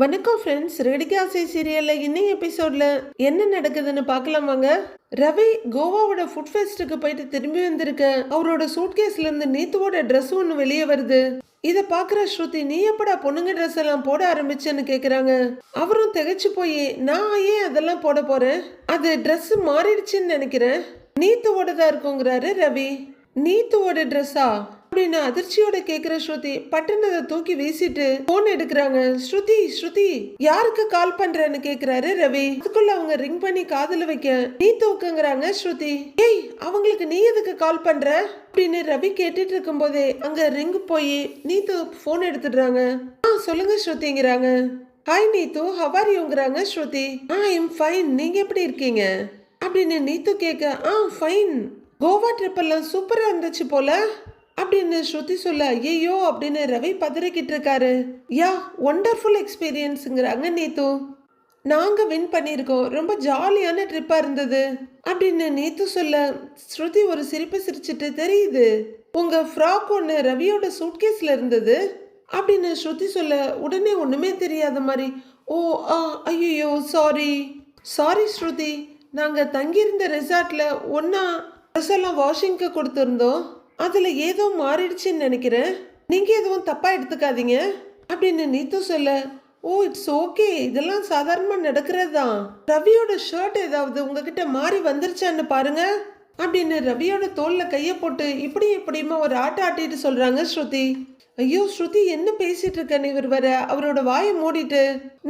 வணக்கம் ஃப்ரெண்ட்ஸ் ரெடிகாசை சீரியலில் இன்னைக்கு எபிசோடில் என்ன நடக்குதுன்னு பார்க்கலாம் வாங்க. ரவி கோவாவோட ஃபுட் ஃபெஸ்ட்டுக்கு போயிட்டு திரும்பி வந்திருக்க. அவரோட சூட்கேஸ்ல இருந்து நீத்துவோட ட்ரெஸ் ஒன்று வெளியே வருது. இதை பார்க்குற ஸ்ருதி நீ எப்படா பொண்ணுங்க ட்ரெஸ் எல்லாம் போட ஆரம்பிச்சேன்னு கேட்குறாங்க அவரும் திகைச்சு போய் நான் ஏன் அதெல்லாம் போட போகிறேன் அது ட்ரெஸ்ஸு மாறிடுச்சுன்னு நினைக்கிறேன். நீத்துவோட தான் இருக்குங்கிறாரு ரவி. நீத்துவோட ட்ரெஸ்ஸா அப்படின்னு அதிர்ச்சியோட கேக்குற ஸ்ருதி பட்டுன்னு தூக்கி வீசிட்டு போன் எடுக்கிறாங்க. ஸ்ருதி ஸ்ருதி யாருக்கு கால் பண்றேன்னு கேக்குறாரு ரவி. அதுக்குள்ள அவங்க ரிங் பண்ணி காதல வைக்க நீ தூக்குங்கிறாங்க ஸ்ருதி. ஏய் அவங்களுக்கு நீ எதுக்கு கால் பண்ற? அப்படின்னு ரவி கேட்டுட்டு இருக்கும்போதே அங்க ரிங் போய் நீத்து போன் எடுத்துடுறாங்க. ஆ சொல்லுங்க ஸ்ருதிங்கிறாங்க. ஹாய் நீத்து ஹவார் யூங்கிறாங்க ஸ்ருதி. ஆ ஐம் ஃபைன் நீங்க எப்படி இருக்கீங்க? அப்படின்னு நீத்து கேட்க ஆ ஃபைன் கோவா ட்ரிப் எல்லாம் சூப்பரா இருந்துச்சு போல. அப்படின்னு ஸ்ருதி சொல்ல ஐயோ அப்படின்னு ரவி பதறிக்கிட்டு இருக்காரு யா ஒண்டர்ஃபுல் எக்ஸ்பீரியன்ஸுங்கிறாங்க நீத்து. நாங்க வின் பண்ணியிருக்கோம். ரொம்ப ஜாலியான ட்ரிப்பா இருந்தது. அப்படின்னு நீத்து சொல்ல ஸ்ருதி ஒரு சிரிப்பு சிரிச்சிட்டு தெரியுது. உங்க ஃப்ராக் ஒன்று ரவியோட சூட்கேஸ்ல இருந்தது? அப்படின்னு ஸ்ருதி சொல்ல உடனே ஒண்ணுமே தெரியாத மாதிரி ஓ ஆ ஐயோ சாரி சாரி ஸ்ருதி. நாங்க தங்கியிருந்த ரெசார்ட்டில் ஒன்னா ட்ரெஸ் எல்லாம் வாஷிங்க்கு கொடுத்துருந்தோம். அதில் ஏதோ மாறிடுச்சுன்னு நினைக்கிறேன். நீங்கள் எதுவும் தப்பாக எடுத்துக்காதீங்க. அப்படின்னு நீத்து சொல்ல ஓ இட்ஸ் ஓகே இதெல்லாம் சாதாரணமாக நடக்கிறது தான் ரவியோட ஷர்ட் ஏதாவது உங்ககிட்ட மாறி வந்துருச்சான்னு பாருங்க. அப்படின்னு ரவியோட தோலில் கையை போட்டு இப்படி இப்படியுமா ஒரு ஆட்ட ஆட்டிட்டு சொல்கிறாங்க ஸ்ருதி. ஐயோ ஸ்ருதி என்ன பேசிட்டு இருக்கேன்னு இவர் வர அவரோட வாயை மூடிட்டு.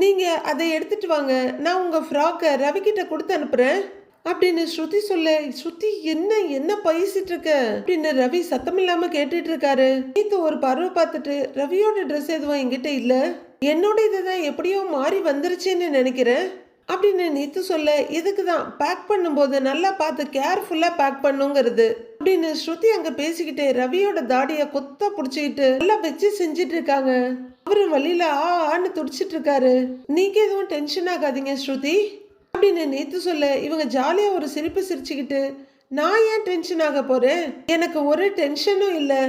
நீங்கள் அதை எடுத்துட்டு வாங்க. நான் உங்கள் ஃப்ராக்கை ரவி கிட்ட கொடுத்து அனுப்புகிறேன் அப்படின்னு ஸ்ருதி சொல்ல ஸ்ருதி என்ன என்ன பேசிட்டு இருக்க? அப்படின்னு ரவி சத்தம் இல்லாம கேட்டுட்டு இருக்காரு. நீத்து ஒரு பருவ பார்த்துட்டு ரவியோட ட்ரெஸ் எதுவும் என்கிட்ட இல்ல? என்னோட இதுதான் எப்படியோ மாறி வந்துருச்சுன்னு நினைக்கிறேன் அப்படின்னு நீத்து சொல்ல இதுக்கு தான்? பேக் பண்ணும்போது நல்லா பார்த்து கேர்ஃபுல்லா பேக் பண்ணுங்கிறது. அப்படின்னு ஸ்ருதி அங்க பேசிக்கிட்டே ரவியோட தாடிய கொத்த புடிச்சுக்கிட்டு நல்லா வச்சு செஞ்சிட்டு இருக்காங்க. அவரு வழியில ஆ ஆன்னு துடிச்சிட்டு இருக்காரு. நீங்க எதுவும் டென்ஷன் ஆகாதீங்க ஸ்ருதி. அப்படின்னு நேத்து சொல்ல இவங்க ஜாலியாக ஒரு சிரிப்பு சிரிச்சுக்கிட்டு நான் ஏன் டென்ஷன் ஆக போகிறேன் எனக்கு ஒரு டென்ஷனும் இல்லை.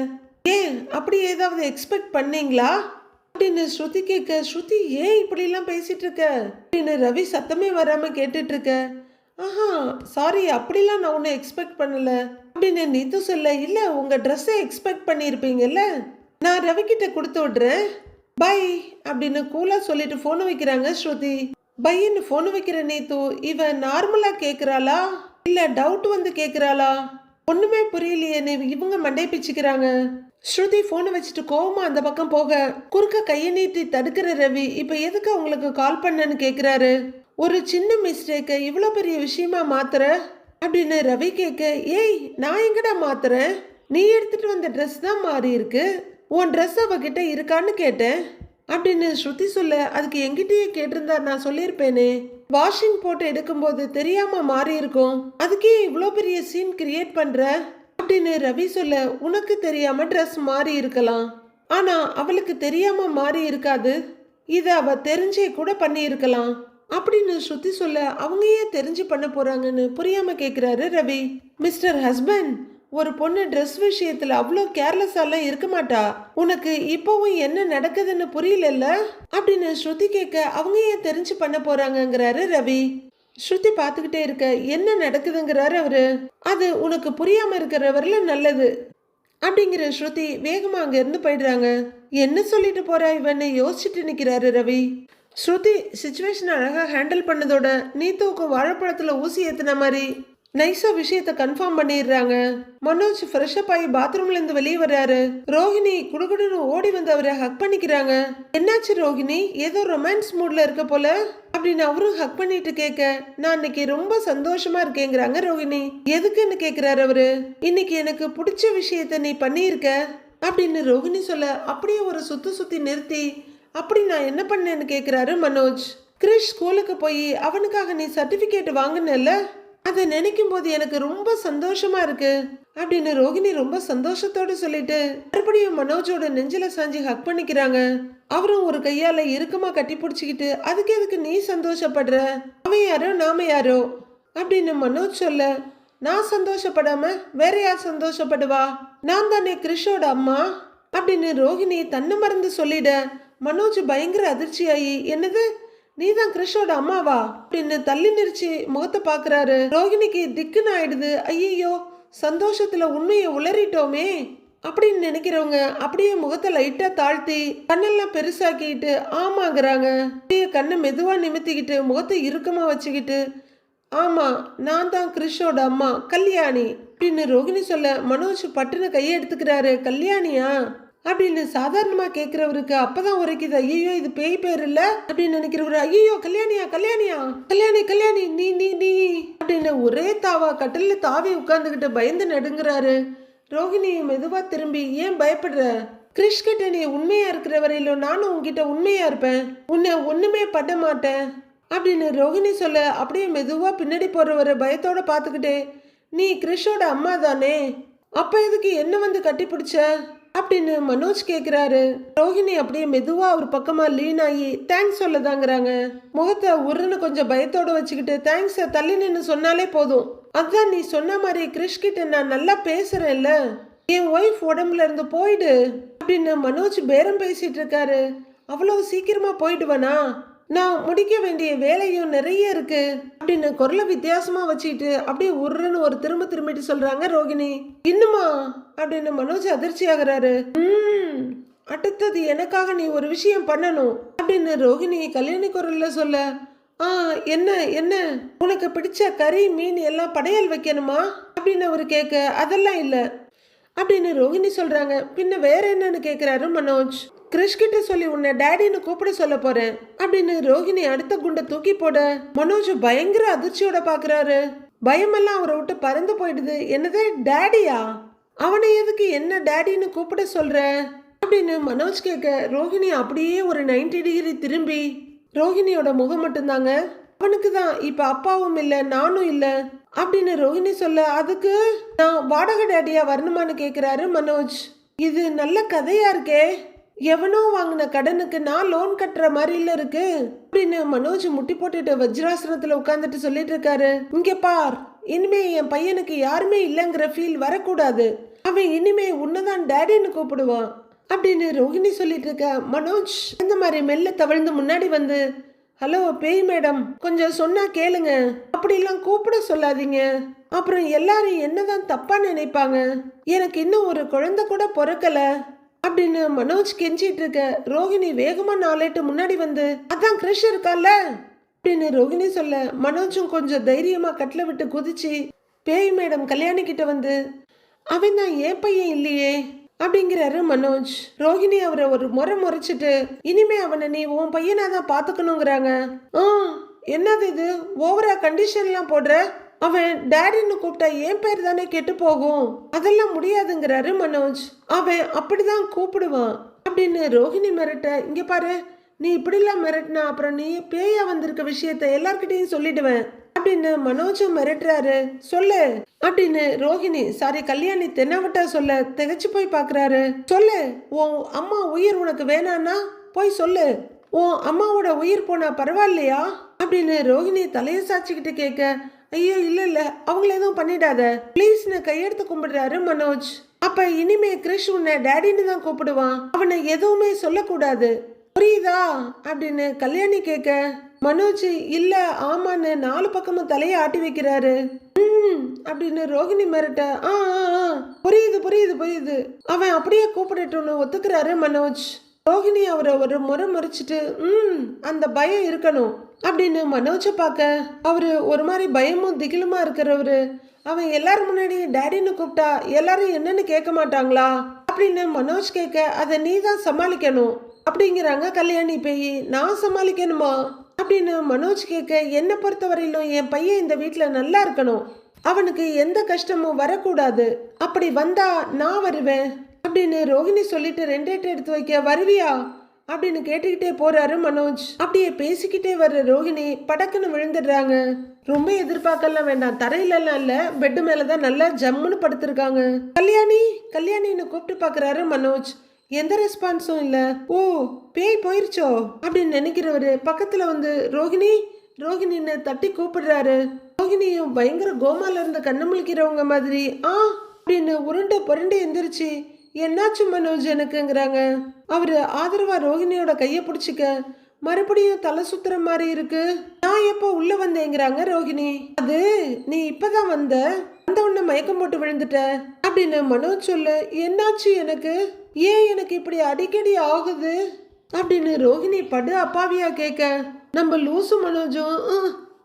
ஏன்? அப்படி ஏதாவது எக்ஸ்பெக்ட் பண்ணீங்களா? அப்படின்னு ஸ்ருதி கேட்க ஸ்ருதி ஏன் இப்படிலாம் பேசிட்டு இருக்க? அப்படின்னு ரவி சத்தமே வராமல் கேட்டுட்டு இருக்க ஆஹா சாரி அப்படிலாம் நான் ஒன்றும் எக்ஸ்பெக்ட் பண்ணல. அப்படின்னு நீத்து சொல்ல இல்லை உங்கள் ட்ரெஸ்ஸை எக்ஸ்பெக்ட் பண்ணியிருப்பீங்கல்ல நான் ரவி கொடுத்து விட்றேன். பை அப்படின்னு கூலாக சொல்லிட்டு ஃபோனை வைக்கிறாங்க ஸ்ருதி. பையன்னு ஃபோன் வைக்கிற நேத்து இவ நார்மலா கேக்குறாளா? இல்ல டவுட் வந்து கேக்குறாளா? ஒண்ணுமே புரியலையே நீ இவங்க மண்டை பிச்சுக்கிறாங்க ஸ்ருதி போனை வச்சுட்டு கோவமா அந்த பக்கம் போக குறுக்க கையை நீட்டி தடுக்கிற ரவி இப்ப எதுக்கு உங்களுக்கு கால் பண்ணேன்னு கேக்குறாரு? ஒரு சின்ன மிஸ்டேக்கை இவ்வளோ பெரிய விஷயமா மாத்துற? அப்படின்னு ரவி கேட்க ஏய் நான் எங்கடா மாத்துறேன்? நீ எடுத்துட்டு வந்த ட்ரெஸ் தான் மாறி இருக்கு உன் ட்ரெஸ் அவகிட்ட இருக்கான்னு கேட்டேன். அப்படின்னு ஸ்ருதி சொல்ல அதுக்கு எங்கிட்டயே கேட்டிருந்தா நான் சொல்லியிருப்பேனே. வாஷிங் போட்டு எடுக்கும்போது தெரியாம மாறி இருக்கும். அதுக்கே இவ்வளோ பெரிய சீன் கிரியேட் பண்ற? அப்படின்னு ரவி சொல்ல உனக்கு தெரியாம ட்ரெஸ் மாறி இருக்கலாம். ஆனா அவளுக்கு தெரியாம மாறி இருக்காது. இதை அவ தெரிஞ்சே கூட பண்ணி இருக்கலாம் அப்படின்னு ஸ்ருதி சொல்ல அவங்க ஏன் தெரிஞ்சு பண்ண போறாங்கன்னு புரியாம கேக்குறாரு ரவி. மிஸ்டர் ஹஸ்பண்ட் ஒரு பொண்ணு ட்ரெஸ் விஷயத்துல அவ்வளோ கேர்லெஸ்ஸாலாம் இருக்க மாட்டா. உனக்கு இப்போவும் என்ன நடக்குதுன்னு புரியலல்ல? அப்படின்னு ஸ்ருதி கேட்க அவங்க ஏன் தெரிஞ்சு பண்ண போறாங்கங்கிறாரு ரவி. ஸ்ருதி பார்த்துக்கிட்டே இருக்க என்ன நடக்குதுங்கிறாரு அவரு. அது உனக்கு புரியாம இருக்கிற வரல நல்லது. அப்படிங்கிற ஸ்ருதி வேகமா அங்க இருந்து போயிடுறாங்க. என்ன சொல்லிட்டு போறா இவன்னு? யோசிச்சுட்டு நிக்கிறாரு ரவி. ஸ்ருதி சுச்சுவேஷன் அழகாக ஹேண்டில் பண்ணதோட நீத்துவுக்கு வாழைப்பழத்தில் ஊசி ஏற்றின மாதிரி. நைஸா விஷயத்த கன்ஃபார்ம் பண்ணிடுறாங்க. மனோஜ் ஃப்ரெஷ்அப் ஆகி பாத்ரூம்ல இருந்து வெளியே வர்றாரு. ரோஹிணி குடுகுடுன்னு ஓடி வந்து அவரை ஹக் பண்ணிக்கிறாங்க. என்னாச்சு ரோஹிணி? ஏதோ ரொமான்ஸ் மூட்ல இருக்க போல? அப்படின்னு அவரும் ஹக் பண்ணிட்டு கேட்க நான் இன்னைக்கு ரொம்ப சந்தோஷமா இருக்கேங்கிறாங்க ரோஹிணி. எதுக்குன்னு கேக்குறாரு அவரு? இன்னைக்கு எனக்கு பிடிச்ச விஷயத்த நீ பண்ணியிருக்க? அப்படின்னு ரோஹிணி சொல்ல அப்படியே ஒரு சுத்து சுத்தி நிறுத்தி அப்படி நான் என்ன பண்ணேன்னு கேக்குறாரு மனோஜ். கிரிஷ் ஸ்கூலுக்கு போய் அவனுக்காக நீ சர்டிபிகேட் வாங்கினல்ல? அதை நினைக்கும் போது எனக்கு ரொம்ப சந்தோஷமா இருக்கு அப்படின்னு ரோகிணி ரொம்ப சந்தோஷத்தோட சொல்லிட்டு மறுபடியும் மனோஜோட நெஞ்சில சாஞ்சி ஹக் பண்ணிக்கிறாங்க. அவரும் ஒரு கையால இறுக்கமா கட்டி பிடிச்சிக்கிட்டு அதுக்கு எதுக்கு நீ சந்தோஷப்படுற? அவன் யாரோ நாம யாரோ? அப்படின்னு மனோஜ் சொல்ல நான் சந்தோஷப்படாம வேற யார் சந்தோஷப்படுவா? நான் தானே கிறிஷோட அம்மா? அப்படின்னு ரோஹிணி தன்னை மறந்து சொல்லிட மனோஜ் பயங்கர அதிர்ச்சியாயி என்னது? நீதான் கிறிஷோட அம்மாவா? அப்படின்னு தள்ளி நிறுச்சி முகத்தை பாக்குறாரு ரோகிணிக்கு திக்குன்னு ஆயிடுது. ஐயோ சந்தோஷத்துல உண்மையை உளறிட்டோமே அப்படின்னு நினைக்கிறவங்க அப்படியே முகத்தை லைட்டா தாழ்த்தி கண்ணெல்லாம் பெருசாக்கிட்டு ஆமாங்கிறாங்க. அப்படியே கண்ணை மெதுவா நிமித்திக்கிட்டு முகத்தை இறுக்கமா வச்சுக்கிட்டு ஆமா நான் தான் கிறிஷோட அம்மா கல்யாணி அப்படின்னு ரோகிணி சொல்ல மனோஜ் பட்டுன கையை எடுத்துக்கிறாரு. கல்யாணியா? அப்படின்னு சாதாரணமாக கேட்குறவருக்கு அப்போதான் உரைக்குது ஐயோ இது பேய் பேர் இல்லை? அப்படின்னு நினைக்கிறவரு ஐயோ கல்யாணியா கல்யாணியா கல்யாணி கல்யாணி நீ நீ நீ அப்படின்னு ஒரே தாவா கட்டிலில் தாவி உட்காந்துக்கிட்டு பயந்து நடுங்குறாரு. ரோகிணி மெதுவாக திரும்பி ஏன் பயப்படுற? கிறிஷ் கிட்ட நீ உண்மையா இருக்கிற வரையிலும் நானும் உங்ககிட்ட உண்மையா இருப்பேன். உன்னை ஒண்ணுமே பண்ண மாட்டேன். அப்படின்னு ரோகிணி சொல்ல அப்படியே மெதுவாக பின்னாடி போறவரை பயத்தோட பார்த்துக்கிட்டே நீ கிறிஷோட அம்மா தானே? அப்போ எதுக்கு என்ன வந்து கட்டி பிடிச்ச அப்படின்னு மனோஜ் கேக்குறாரு. ரோஹிணி அப்படியே மெதுவா அவர் பக்கமா லீன் ஆகி தேங்க்ஸ் சொல்லதாங்கிறாங்க. முகத்தை உருன்னு கொஞ்சம் பயத்தோட வச்சுக்கிட்டு தேங்க்ஸ் தள்ளி நின்னு சொன்னாலே போதும். அதான் நீ சொன்ன மாதிரி கிறிஷ் கிட்ட நான் நல்லா பேசுறேன்ல. என் ஒய்ஃப் உடம்புல இருந்து போயிடு. அப்படின்னு மனோஜ் பேரம் பேசிட்டு இருக்காரு. அவ்வளவு சீக்கிரமா போயிடுவனா? நான் முடிக்க வேண்டிய வேலையும் நிறைய இருக்கு. அப்படின்னு குரலை வித்தியாசமா வச்சுக்கிட்டு அப்படியே உருன்னு ஒரு திரும்ப திரும்பிட்டு சொல்றாங்க ரோகிணி. இன்னுமா அப்படின்னு மனோஜ் அதிர்ச்சி ஆகுறாரு. "ம், அடுத்தது எனக்காக நீ ஒரு விஷயம் பண்ணணும் அப்படின்னு ரோகிணி கல்யாணி குரல்ல சொல்ல. ஆ என்ன என்ன? உனக்கு பிடிச்ச கறி மீன் எல்லாம் படையல் வைக்கணுமா? அப்படின்னு அவர் கேட்க அதெல்லாம் இல்லை. அப்படின்னு ரோகிணி சொல்றாங்க. பின்ன வேற என்னன்னு கேட்குறாரு மனோஜ். கிறிஷ் கிட்ட சொல்லி உன்னை டேடின்னு கூப்பிட சொல்ல போறேன் அப்படின்னு ரோஹிணி அடுத்த குண்டை தூக்கி போட மனோஜ் பயங்கர அதிர்ச்சியோட பாக்குறாரு. பயமெல்லாம் அவரை விட்டு பறந்து போயிடுது. என்னதே டேடியா? அவனை எதுக்கு என்ன டேடின்னு கூப்பிட சொல்ற? அப்படின்னு மனோஜ் கேட்க ரோகிணி அப்படியே ஒரு 90 டிகிரி திரும்பி ரோகிணியோட முகம் மட்டும்தாங்க அவனுக்கு தான். இப்ப அப்பாவும் இல்ல நானும் இல்ல அப்படின்னு ரோஹிணி சொல்ல அதுக்கு நான் வாடகை டேடியா வரணுமான்னு கேக்குறாரு மனோஜ். இது நல்ல கதையா இருக்கே. எவனோ வாங்கின கடனுக்கு நான் லோன் கட்டுற மாதிரி இல்ல இருக்கு அப்படின்னு மனோஜ் முட்டி போட்டுட்டு வஜ்ராசனத்துல உட்காந்துட்டு சொல்லிட்டு இருக்காரு. இங்க பார் இனிமே என் பையனுக்கு யாருமே இல்லைங்கிற ஃபீல் வரக்கூடாது. அவன் இனிமே உன்னதான் டேடின்னு கூப்பிடுவான் அப்படின்னு ரோஹிணி சொல்லிட்டு இருக்க மனோஜ். அந்த மாதிரி மெல்ல தவழ்ந்து முன்னாடி வந்து ஹலோ பேய் மேடம் கொஞ்சம் சொன்னா கேளுங்க. அப்படிலாம் கூப்பிட சொல்லாதீங்க. அப்புறம் எல்லாரும் என்னதான் தப்பா நினைப்பாங்க? எனக்கு இன்னும் ஒரு குழந்தை கூட பிறக்கல. அப்படின்னு மனோஜ் கெஞ்சிட்டு இருக்க ரோஹிணி வேகமா நாளேட்டு முன்னாடி வந்து அதான் கிருஷ் இருக்கால அப்படின்னு ரோஹிணி சொல்ல மனோஜும் கொஞ்சம் தைரியமா கட்டில விட்டு குதிச்சு பேய் மேடம் கல்யாணி கிட்ட வந்து அவன் தான் ஏன் பையன் இல்லையே. அப்படிங்கிறாரு மனோஜ். ரோஹிணி அவரை ஒரு முறை முறைச்சிட்டு இனிமே அவனை நீ உன் பையனா தான் பாத்துக்கணுங்கிறாங்க ஆ என்னது இது? ஓவரா கண்டிஷன்லாம் போடுற? அவன் டேடின்னு கூப்பிட்டா என் பேர் தானே கெட்டு போகும்? அதெல்லாம் முடியாதுங்கிறாரு மனோஜ். அவன் அப்படிதான் கூப்பிடுவான். அப்படின்னு ரோஹிணி மிரட்ட இங்க பாரு நீ இப்படிலாம் மிரட்டினா அப்புறம் நீ பேயா வந்திருக்க விஷயத்த எல்லார்கிட்டையும் சொல்லிடுவேன். அப்படின்னு மனோஜும் மிரட்டுறாரு. சொல்லு. அப்படின்னு ரோஹிணி சாரி கல்யாணி தென்னாவட்டா சொல்ல திகைச்சு போய் பார்க்கறாரு சொல்லு. உன் அம்மா உயிர் உனக்கு வேணான்னா போய் சொல்லு. உன் அம்மாவோட உயிர் போனா பரவாயில்லையா? அப்படின்னு ரோஹிணி தலையை சாச்சிக்கிட்டு கேட்க ஐயோ இல்ல இல்ல. அவங்கள எதுவும் பண்ணிடாத. ப்ளீஸ்னு கையெடுத்து கும்பிடுறாரு மனோஜ். அப்ப இனிமே கிறிஷ் உன்னை டேடின்னு தான் கூப்பிடுவான். அவனை எதுவுமே சொல்லக்கூடாது. புரியுதா? அப்படின்னு கல்யாணி கேட்க மனோஜ் இல்ல ஆமான்னு நாலு பக்கமும் தலையை ஆட்டி வைக்கிறாரு. ம் அப்படின்னு ரோகிணி மிரட்ட ஆ ஆ, ஆ. புரியுது புரியுது புரியுது. அவன் அப்படியே கூப்பிடட்டும்னு ஒத்துக்கிறாரு மனோஜ். ரோகிணி அவரை ஒரு முறை முறைச்சிட்டு ம் அந்த பயம் இருக்கணும். அப்படின்னு மனோஜை பார்க்க அவரு ஒரு மாதிரி பயமும் திகிலுமா இருக்கிறவரு. அவன் எல்லாரும் முன்னாடி டேடின்னு கூப்பிட்டா எல்லாரும் என்னன்னு கேட்க மாட்டாங்களா? அப்படின்னு மனோஜ் கேட்க அதை நீ தான் சமாளிக்கணும். அப்படிங்கிறாங்க கல்யாணி பேய். நான் சமாளிக்கணுமா? அப்படின்னு மனோஜ் கேட்க என்னை பொறுத்தவரையிலும் என் பையன் இந்த வீட்டில் நல்லா இருக்கணும். அவனுக்கு எந்த கஷ்டமும் வரக்கூடாது. அப்படி வந்தா நான் வருவேன். அப்படின்னு ரோஹிணி சொல்லிட்டு ரெண்டேட்டு எடுத்து வைக்க வருவியா? அப்படின்னு கேட்டுக்கிட்டே போறாரு மனோஜ். அப்படியே பேசிக்கிட்டே வர்ற ரோஹிணி படக்குன்னு விழுந்துடுறாங்க. ரொம்ப எதிர்பார்க்கலாம் வேண்டாம். தரையிலலாம் இல்ல. பெட்டு மேலதான் நல்லா ஜம்முன்னு படுத்திருக்காங்க. கல்யாணி கல்யாணின்னு கூப்பிட்டு பார்க்கறாரு மனோஜ். எந்த ரெஸ்பான்ஸும் இல்லை. ஓ பேய் போயிருச்சோ? அப்படின்னு நினைக்கிறவரு பக்கத்தில் வந்து ரோஹிணி ரோஹிணின்னு தட்டி கூப்பிடுறாரு. ரோஹிணியும் பயங்கர கோமால இருந்து கண்ணு முழிக்கிறவங்க மாதிரி ஆ அப்படின்னு உருண்டை புரண்டு எந்திரிச்சு என்னாச்சு மனோஜ் எனக்குங்கிறாங்க. அவர் ஆதரவா ரோஹிணியோட கையை பிடிச்சிக்க மறுபடியும் தலை சுத்துற மாதிரி இருக்கு. நான் எப்போ உள்ள வந்தேங்கிறாங்க ரோஹிணி அது நீ இப்பதான் வந்த? வந்த உன்ன மயக்கம் போட்டு விழுந்துட்ட? அப்படின்னு மனோஜ் சொல்லு என்னாச்சு எனக்கு? ஏன் எனக்கு இப்படி அடிக்கடி ஆகுது? அப்படின்னு ரோஹிணி படு அப்பாவியா கேட்க நம்ம லூசு மனோஜும்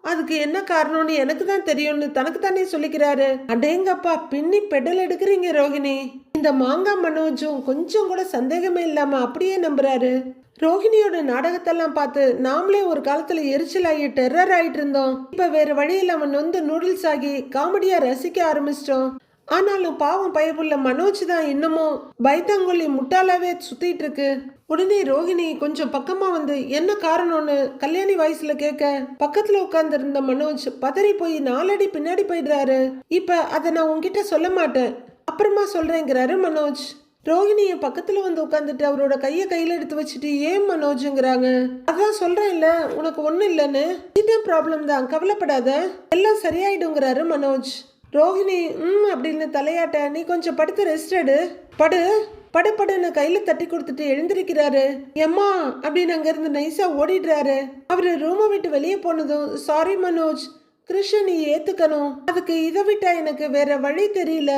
அதுக்கு என்ன காரணம்னு எனக்கு தான் தெரியும்னு தனக்கு தானே சொல்லிக்கிறாரு. அடேங்கப்பா பின்னி பெடல் எடுக்கிறீங்க ரோஹிணி இந்த மாங்காய் மனோஜும் கொஞ்சம் கூட சந்தேகமே இல்லாம அப்படியே நம்புறாரு. ரோஹிணியோட நாடகத்தெல்லாம் பார்த்து நாமளே ஒரு காலத்துல எரிச்சலாகி டெரர் ஆயிட்டு இருந்தோம். இப்ப வேற வழியில் அவன் நொந்து நூடுல்ஸ் ஆகி காமெடியா ரசிக்க ஆரம்பிச்சிட்டோம். ஆனாலும் பாவம் பயப்புள்ள மனோஜ் தான் இன்னமும் பைத்தங்கொல்லி முட்டாளாவே சுத்திட்டு இருக்கு. உடனே ரோஹிணி கொஞ்சம் பக்கமா வந்து என்ன காரணம்னு கல்யாணி வாய்ஸ்ல கேட்க? பக்கத்துல உட்கார்ந்து இருந்த மனோஜ் பதறி போய் நாலடி பின்னாடி போயிடுறாரு. இப்ப அதை நான் உன்கிட்ட சொல்ல மாட்டேன். அப்புறமா சொல்றேங்கிறாரு மனோஜ். ரோஹிணி என் பக்கத்துல வந்து உட்காந்துட்டு அவரோட கையை கையில எடுத்து வச்சுட்டு ஏன் மனோஜுங்கிறாங்க? அதான் சொல்கிறேன்ல உனக்கு ஒன்றும் இல்லைன்னு. சின்ன ப்ராப்ளம் தான் கவலைப்படாத எல்லாம் சரியாயிடுங்கிறாரு மனோஜ். ரோஹிணி ம் அப்படின்னு தலையாட்ட நீ கொஞ்சம் படுத்து ரெஸ்ட் எடு. படு படு படுன்னு கையில தட்டி கொடுத்துட்டு எழுந்திருக்கிறாரு. எம்மா அப்படின்னு அங்கேருந்து நைஸா ஓடிடுறாரு. அவரு ரூமை விட்டு வெளியே போனதும் சாரி மனோஜ் கிருஷ்ண நீ ஏத்துக்கணும். அதுக்கு இதை விட்டா எனக்கு வேற வழி தெரியல.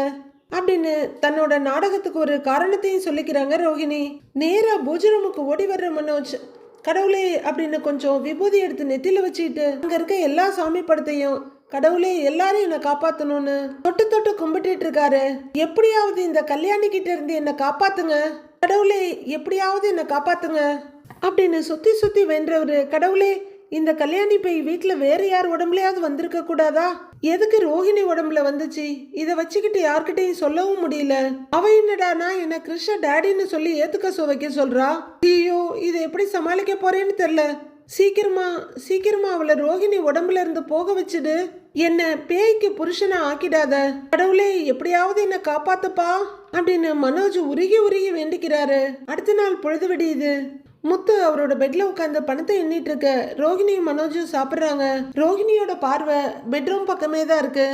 அப்படின்னு தன்னோட நாடகத்துக்கு ஒரு காரணத்தையும் சொல்லிக்கிறாங்க ரோஹிணி. நேரா பூஜை ரூமுக்கு ஓடி வர்ற மனோஜ். கடவுளே அப்படின்னு கொஞ்சம் விபூதி எடுத்து நெத்தில வச்சுக்கிட்டு அங்க இருக்க எல்லா சாமி படத்தையும் கடவுளே எல்லாரும் என்னை காப்பாத்தணும்னு தொட்டு தொட்டு கும்பிட்டுட்டு இருக்காரு. எப்படியாவது இந்த கல்யாணி கிட்ட இருந்து என்னை காப்பாத்துங்க. கடவுளே எப்படியாவது என்னை காப்பாத்துங்க. அப்படின்னு சுத்தி சுத்தி வென்றவர் கடவுளே இந்த கல்யாணி பை வீட்டில் வேற யார் உடம்புலயாவது வந்திருக்க கூடாதா? எதுக்கு ரோஹிணி உடம்புல வந்துச்சு? இதை வச்சுக்கிட்டு யார்கிட்டையும் சொல்லவும் முடியல. அவ என்னடானா என்ன கிருஷ்ண டேடின்னு சொல்லி ஏத்துக்க சுவைக்க சொல்றா? ஐயோ இதை எப்படி சமாளிக்க போறேன்னு தெரியல. சீக்கிரமா சீக்கிரமா அவளை ரோஹிணி உடம்புல இருந்து போக வச்சுடு. என்ன பேய்க்கு புருஷனை ஆக்கிடாத. கடவுளே எப்படியாவது என்ன காப்பாத்துப்பா அப்படின்னு மனோஜ் உருகி உருகி வேண்டிக்கிறாரு. அடுத்த நாள் பொழுது விடியுது முத்து அவரோட பெட்ல உட்காந்து பணத்தை எண்ணிட்டு இருக்க. ரோஹிணியும் மனோஜும் சாப்பிடுறாங்க. ரோஹிணியோட பார்வை பெட்ரூம் பக்கமே தான் இருக்கு.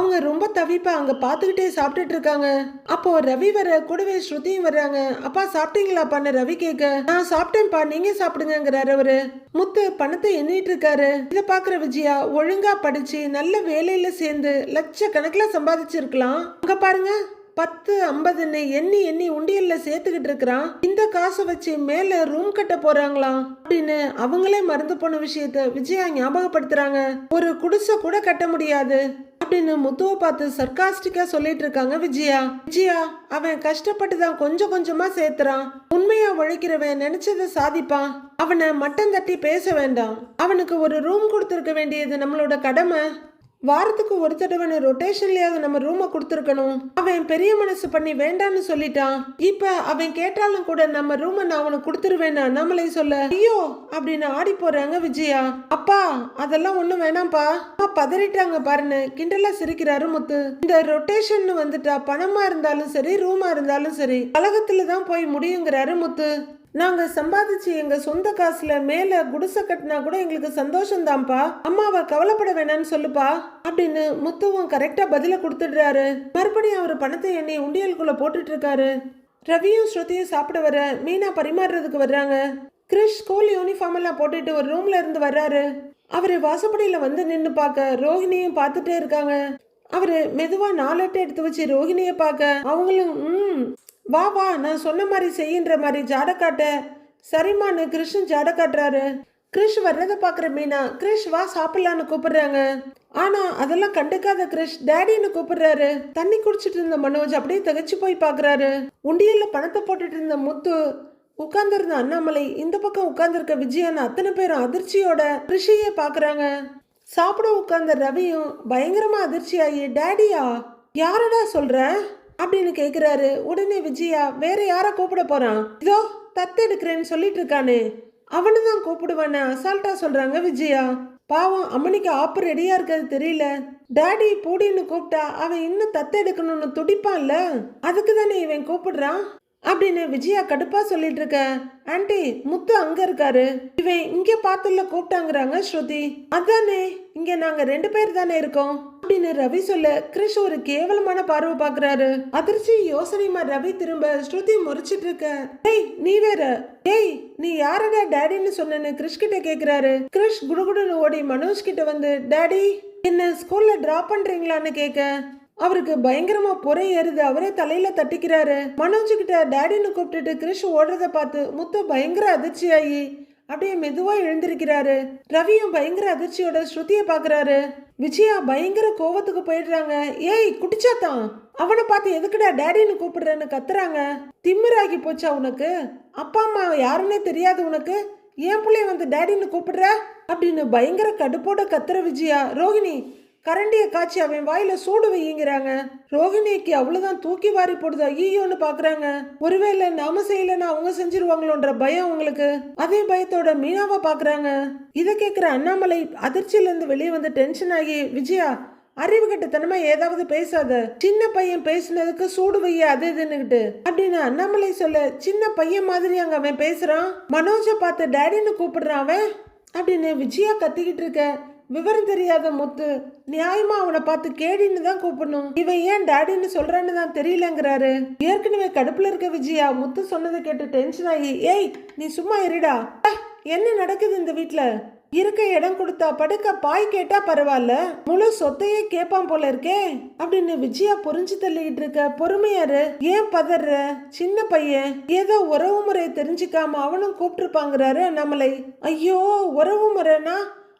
அவங்க ரொம்ப தவிப்பா அங்க பாத்துக்கிட்டே சாப்பிட்டுட்டு இருக்காங்க. அப்போ ரவி வர கூடவே ஸ்ருதியும் வர்றாங்க. அப்பா சாப்பிட்டீங்களாப்பான்னு ரவி கேட்க நான் சாப்பிட்டேன்ப்பா நீங்க சாப்பிடுங்கிறாரு அவரு. முத்து பணத்தை எண்ணிட்டு இருக்காரு. இத பாக்குற விஜயா ஒழுங்கா படிச்சு நல்ல வேலையில சேர்ந்து லட்சக்கணக்கில் சம்பாதிச்சிருக்கலாம். அங்க பாருங்க. பத்து ஐம்பதுன்னு எண்ணி எண்ணி உண்டியல்ல சேர்த்துக்கிட்டு இருக்கிறான். இந்த காசை வச்சு மேல ரூம் கட்ட போறாங்களாம் அப்படின்னு அவங்களே மறந்து போன விஷயத்த விஜயா ஞாபகப்படுத்துறாங்க. ஒரு குடிசை கூட கட்ட முடியாது அப்படின்னு முத்துவை பார்த்து சர்காஸ்டிக்கா சொல்லிட்டு இருக்காங்க விஜயா. விஜயா அவன் கஷ்டப்பட்டு தான் கொஞ்சம் கொஞ்சமா சேர்த்துறான். உண்மையா உழைக்கிறவன் நினைச்சதை சாதிப்பான். அவனை மட்டம் தட்டி பேச வேண்டாம். அவனுக்கு ஒரு ரூம் கொடுத்துருக்க வேண்டியது நம்மளோட கடமை. வாரத்துக்கு ஒரு தடவை ரொட்டேஷன்லயாவது நம்ம ரூமை கொடுத்துருக்கணும். அவன் பெரிய மனசு பண்ணி வேண்டான்னு சொல்லிட்டான். இப்ப அவன் கேட்டாலும் கூட நம்ம ரூமை நான் அவனுக்கு கொடுத்துருவேனா நம்மளே சொல்ல ஐயோ அப்படின்னு ஆடி போறாங்க விஜயா. அப்பா அதெல்லாம் ஒண்ணும் வேணாம்ப்பா. அப்பா பதறிட்டாங்க பாருன்னு கிண்டலா சிரிக்கிறாரு முத்து. இந்த ரொட்டேஷன் வந்துட்டா பணமா இருந்தாலும் சரி ரூமா இருந்தாலும் சரி கழகத்துல தான் போய் முடியுங்கிறாரு முத்து. நாங்கள் சம்பாதிச்சு எங்கள் சொந்த காசில் மேலே குடிசை கட்டினா கூட எங்களுக்கு சந்தோஷம்தான்ப்பா. அம்மாவை கவலைப்பட வேணாம்னு சொல்லுப்பா. அப்படின்னு முத்துவும் கரெக்டாக பதிலை கொடுத்துடுறாரு. மறுபடியும் அவர் பணத்தை எண்ணி உண்டியலுக்குள்ளே போட்டுட்டு இருக்காரு ரவியும் ஸ்ருதியும் சாப்பிட வர மீனா பரிமாறுறதுக்கு வர்றாங்க. கிரிஷ் ஸ்கூல் யூனிஃபார்ம் எல்லாம் போட்டுட்டு ஒரு ரூம்ல இருந்து வர்றாரு. அவரு வாசப்படியில் வந்து நின்று பார்க்க ரோஹிணியும் பார்த்துட்டே இருக்காங்க. அவரு மெதுவா நாலட்டை எடுத்து வச்சு ரோஹிணியை பார்க்க அவங்களும் ம் வா வா நான் சொன்ன மாதிரி செய்யுன்ற மாதிரி ஜாட காட்ட. சரிம்மான்னு கிருஷ்ணன் ஜாட காட்டுறாரு. கிரிஷ் வர்றதை பார்க்குற மீனா கிரிஷ் வா சாப்பிடலான்னு கூப்பிடுறாங்க. ஆனா அதெல்லாம் கண்டுக்காத கிரிஷ் டேடின்னு கூப்பிடுறாரு. தண்ணி குடிச்சிட்டு இருந்த மனோஜ் அப்படியே திகைச்சு போய் பார்க்கறாரு. உண்டியல்ல பணத்தை போட்டுட்டு இருந்த முத்து உட்கார்ந்துருந்த அண்ணாமலை இந்த பக்கம் உட்கார்ந்துருக்க விஜயன் அத்தனை பேரும் அதிர்ச்சியோட கிருஷியே பார்க்குறாங்க. சாப்பிட உட்கார்ந்த ரவியும் பயங்கரமா அதிர்ச்சியாகி டேடியா யாரடா சொல்ற? அப்படின்னு கேட்குறாரு உடனே விஜயா வேற யாரை கூப்பிட போறான்? இதோ தத்தெடுக்கிறேன்னு சொல்லிட்டு இருக்கானே. அவனு தான் கூப்பிடுவானே அசால்ட்டா சொல்றாங்க விஜயா. பாவம் அம்மனிக்கு ஆப்பு ரெடியா இருக்கிறது தெரியல. டேடி பூடின்னு கூப்பிட்டா அவன் இன்னும் தத்தெடுக்கணும்னு துடிப்பான்ல. அதுக்கு தானே இவன் கூப்பிடுறான்? அப்படின்னு விஜயா கடுப்பா சொல்லிட்டு இருக்க. ஆண்டி முத்து அங்க இருக்காரு. இவன் இங்க பாத்துல கூப்பிட்டாங்கிறாங்க ஸ்ருதி. அதானே இங்க நாங்க ரெண்டு பேர் தானே இருக்கோம். அப்படின்னு ரவி சொல்ல கிரிஷ் ஒரு கேவலமான பார்வை பாக்குறாரு அதிர்ச்சி யோசனைமா ரவி திரும்ப ஸ்ருதி முறிச்சிட்டு இருக்க. டேய் நீ வேற. டேய் நீ யாரடா டேடின்னு சொன்னேன்னு கிரிஷ் கிட்ட கேக்குறாரு. கிரிஷ் குடுகுடுன்னு ஓடி மனோஜ் கிட்ட வந்து டேடி என்ன ஸ்கூல்ல டிராப் பண்றீங்களான்னு கேட்க அவருக்கு பயங்கரமா புறை ஏறுது. அவரே தலையில தட்டிக்கிறாரு. மனோஜ் கிட்ட டேடின்னு கூப்பிட்டுட்டு கிரிஷ் ஓடுறத பார்த்து முத்து பயங்கர அதிர்ச்சியாகி அப்படியே மெதுவா எழுந்திருக்கிறாரு. ரவியும் பயங்கர அதிர்ச்சியோட ஸ்ருதியை பாக்குறாரு விஜயா பயங்கர கோவத்துக்கு போயிடுறாங்க. ஏய் குடிச்சாத்தான். அவனை பார்த்து எதுக்குடா டேடின்னு கூப்பிடுறேன்னு கத்துறாங்க. திம்மிராகி போச்சா உனக்கு? அப்பா அம்மா யாருன்னே தெரியாது உனக்கு? ஏன் பிள்ளைய வந்து டேடின்னு கூப்பிடுற? அப்படின்னு பயங்கர கடுப்போட கத்துற விஜயா ரோகிணி கரண்டிய காய்ச்சி அவன் வாயில சூடு வையுங்கிறாங்க. ரோகிணிக்கு அவ்வளவுதான் தூக்கி வாரி போடுது. ஐயோன்னு பாக்குறாங்க. ஒருவேளை நாம செய்யலன்னா அவங்க செஞ்சிருவாங்களோன்ற பயம் அவங்களுக்கு. அதே பயத்தோட மீனாவை பாக்குறாங்க. இதை கேட்குற அண்ணாமலை அதிர்ச்சியிலேருந்து வெளியே வந்து டென்ஷன் ஆகி விஜயா அறிவு கட்டத்தனமா ஏதாவது பேசாத. சின்ன பையன் பேசுனதுக்கு சூடு வைய அது இதுன்னுகிட்டு. அப்படின்னு அண்ணாமலை சொல்ல சின்ன பையன் மாதிரி அங்க அவன் பேசுறான். மனோஜை பார்த்து டேடின்னு கூப்பிடுறான் அவன். அப்படின்னு விஜயா கத்திக்கிட்டு இருக்க. விவரம் தெரியாத முத்து நியாயமா அவனை பார்த்து கேடின்னு தான் கூப்பிடணும். இவன் ஏன் டாடின்னு சொல்றான்னு தான் தெரியலங்கிறாரு. ஏற்கனவே கடுப்புல இருக்க விஜயா முத்து சொன்னதை கேட்டு டென்ஷன் ஆகி ஏய் நீ சும்மா இருடா. என்ன நடக்குது இந்த வீட்டுல இருக்க இடம் கொடுத்தா படுக்க பாய் கேட்டா பரவாயில்ல. முழு சொத்தையே கேட்பான் போல இருக்கே. அப்படின்னு விஜயா புரிஞ்சு தள்ளிக்கிட்டு இருக்க பொறுமையாரு ஏன் பதற சின்ன பையன். ஏதோ உறவு முறையை தெரிஞ்சுக்காம அவனும் கூப்பிட்டுருப்பாங்கிறாரு நம்மளை. ஐயோ உறவு முறைனா?